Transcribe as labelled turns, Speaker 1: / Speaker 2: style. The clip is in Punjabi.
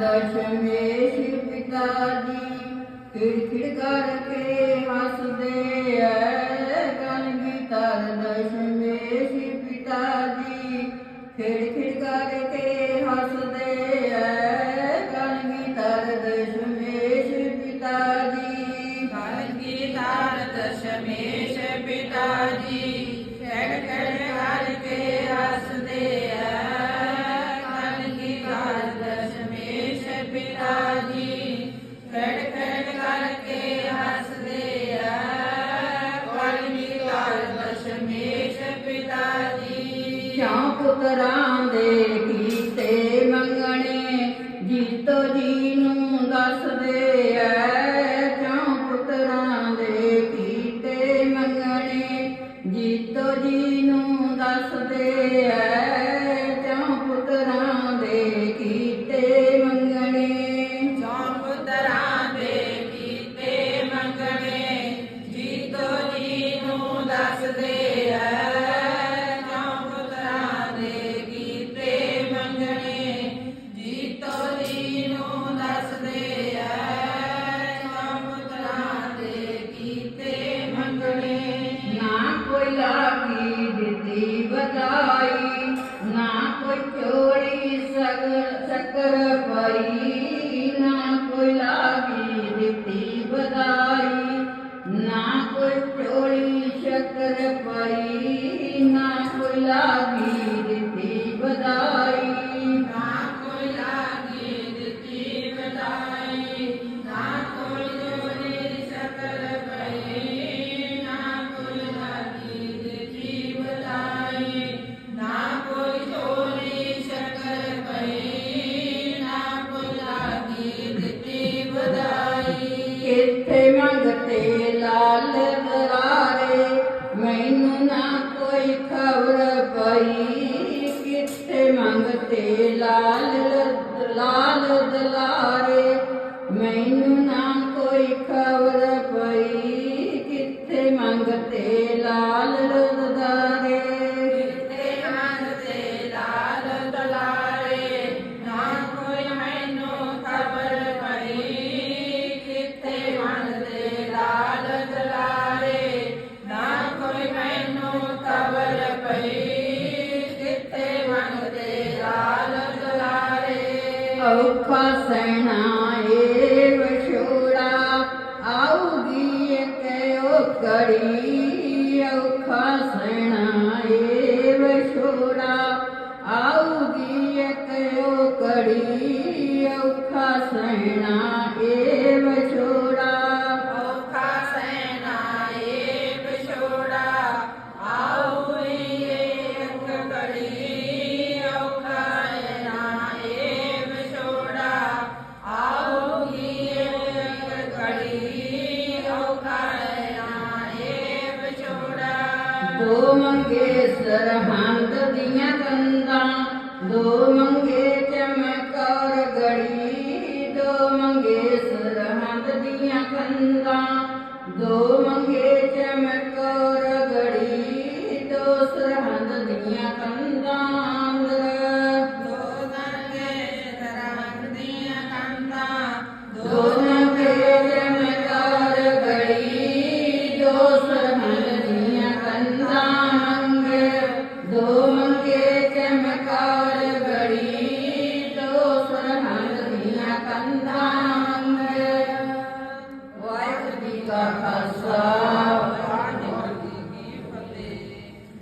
Speaker 1: ਦਸ਼ਮੇ ਸ਼ਿਵ ਪਿਤਾ ਜੀ ਖਿੜਖਿੜ ਕਰਕੇ ਹੱਸਦੇ ਐ। ਕਲਗੀ ਤਰ
Speaker 2: ਦਸ਼ਮੇ ਸ਼ਿਵ ਪਿਤਾ ਜੀ ਖਿੜਖਿੜ ਕਰਕੇ ਜੀ ਖੜ ਖੜ ਕਰਕੇ ਹੱਸਦੇ ਆ। ਕਲਮੀ ਕਾਲ ਦਸ਼ਮੇਸ਼ ਪਿਤਾ ਜੀ।
Speaker 1: ਕਿਉਂ ਪੁੱਤਰਾਂ ਦੇ ਕੀਤੇ ਮੰਗਣੇ? ਜੀਤੋ ਜੀ ਵਧਾਈ ਨਾ ਕੋਈ ਟੋਲੀ ਸ਼ਕਰ ਪਾਈ ਨਾ ਕੋਈ ਲਾਗੀ ਤੇ ਲਾਲ ਬਰਾਰੇ ਮੈਨੂੰ ਨਾ ਕੋਈ ਖਬਰ ਪਈ। ਕਿੱਥੇ ਮੰਗਤੇ ਲਾਲ ਲਾਲ ਦਲਾਰੇ ਮੈਨੂੰ ਨਾ ਕੋਈ ਖਬਰ ਪਈ। ਕਿੱਥੇ ਮੰਗਤੇ ਲਾਲ
Speaker 2: ઉપાસણાએ વશોળા આવગી કયો કડી ઉપાસણાએ વશોળા આવગી કયો કડી ઉપાસણા
Speaker 1: ਦੋ ਮੰਗੇ ਸਰਹੰਦ ਦੀਆਂ ਕੰਦਾਂ ਦੋ ਮੰਗੇ ਚਮਕੌਰ ਗੜੀ।